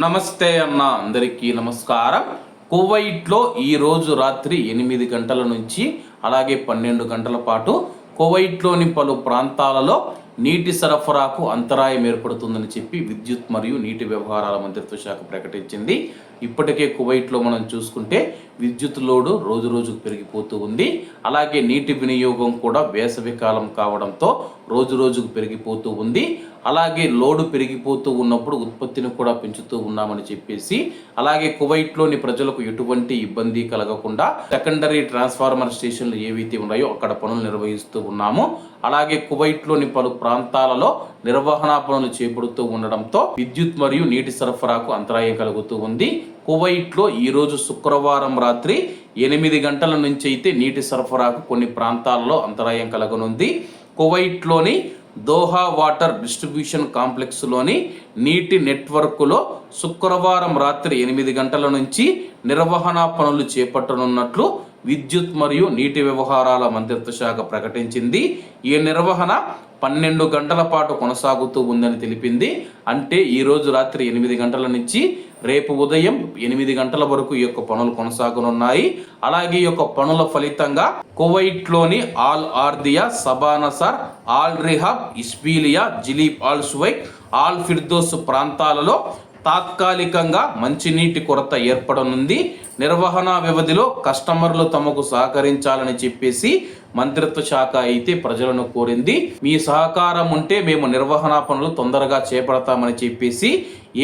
నమస్తే అన్న అందరికీ నమస్కారం. కువైట్లో ఈ రోజు రాత్రి ఎనిమిది గంటల నుంచి అలాగే పన్నెండు గంటల పాటు కువైట్లోని పలు ప్రాంతాలలో నీటి సరఫరాకు అంతరాయం ఏర్పడుతుందని చెప్పి విద్యుత్ మరియు నీటి వ్యవహారాల మంత్రిత్వ శాఖ ప్రకటించింది. ఇప్పటికే కువైట్లో మనం చూసుకుంటే విద్యుత్ లోడు రోజు రోజుకు పెరిగిపోతూ ఉంది. అలాగే నీటి వినియోగం కూడా వేసవి కాలం కావడంతో రోజు రోజుకు పెరిగిపోతూ ఉంది. అలాగే లోడు పెరిగిపోతూ ఉన్నప్పుడు ఉత్పత్తిని కూడా పెంచుతూ ఉన్నామని చెప్పేసి అలాగే కువైట్లోని ప్రజలకు ఎటువంటి ఇబ్బంది కలగకుండా సెకండరీ ట్రాన్స్ఫార్మర్ స్టేషన్లు ఏవైతే ఉన్నాయో అక్కడ పనులు నిర్వహిస్తూ ఉన్నాము. అలాగే కువైట్లోని పలు ప్రాంతాలలో నిర్వహణ పనులు చేపడుతూ ఉండడంతో విద్యుత్ మరియు నీటి సరఫరాకు అంతరాయం కలుగుతూ ఉంది. కువైట్లో ఈరోజు శుక్రవారం రాత్రి ఎనిమిది గంటల నుంచి అయితే నీటి సరఫరాకు కొన్ని ప్రాంతాల్లో అంతరాయం కలగనుంది. కువైట్లోని దోహా వాటర్ డిస్ట్రిబ్యూషన్ కాంప్లెక్స్లోని నీటి నెట్వర్క్లో శుక్రవారం రాత్రి ఎనిమిది గంటల నుంచి నిర్వహణ పనులు చేపట్టనున్నట్లు విద్యుత్ మరియు నీటి వ్యవహారాల మంత్రిత్వ శాఖ ప్రకటించింది. ఈ నిర్వహణ పన్నెండు గంటల పాటు కొనసాగుతూ ఉందని తెలిపింది. అంటే ఈరోజు రాత్రి ఎనిమిది గంటల నుంచి రేపు ఉదయం ఎనిమిది గంటల వరకు ఈ యొక్క పనులు కొనసాగనున్నాయి. అలాగే ఈ యొక్క పనుల ఫలితంగా కువైట్లోని Al Ardiya సబానసర్ Al Rehab Ishbiliya Jleeb Al Suwaik Al Firdous ప్రాంతాలలో తాత్కాలికంగా మంచినీటి కొరత ఏర్పడనుంది. నిర్వహణ వ్యవధిలో కస్టమర్లు తమకు సహకరించాలని చెప్పేసి మంత్రిత్వ శాఖ అయితే ప్రజలను కోరింది. మీ సహకారం ఉంటే మేము నిర్వహణ పనులు తొందరగా చేపడతామని చెప్పేసి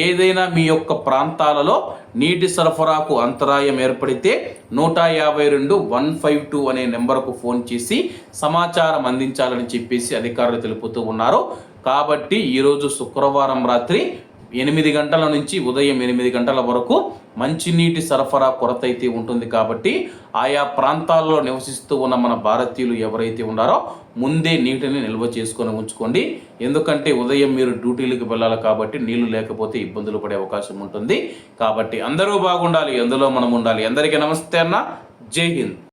ఏదైనా మీ యొక్క ప్రాంతాలలో నీటి సరఫరాకు అంతరాయం ఏర్పడితే నూట యాభై రెండు వన్ ఫైవ్ టూ అనే నెంబర్కు ఫోన్ చేసి సమాచారం అందించాలని చెప్పేసి అధికారులు తెలుపుతూ ఉన్నారు. కాబట్టి ఈరోజు శుక్రవారం రాత్రి ఎనిమిది గంటల నుంచి ఉదయం ఎనిమిది గంటల వరకు మంచినీటి సరఫరా కొరత అయితే ఉంటుంది కాబట్టి ఆయా ప్రాంతాల్లో నివసిస్తూ ఉన్న మన భారతీయులు ఎవరైతే ఉన్నారో ముందే నీటిని నిల్వ చేసుకొని ఉంచుకోండి. ఎందుకంటే ఉదయం మీరు డ్యూటీలకు వెళ్ళాలి కాబట్టి నీళ్ళు లేకపోతే ఇబ్బందులు పడే అవకాశం ఉంటుంది. కాబట్టి అందరూ బాగుండాలి ఎందులో మనం ఉండాలి. అందరికీ నమస్తే అన్న. జై హింద్.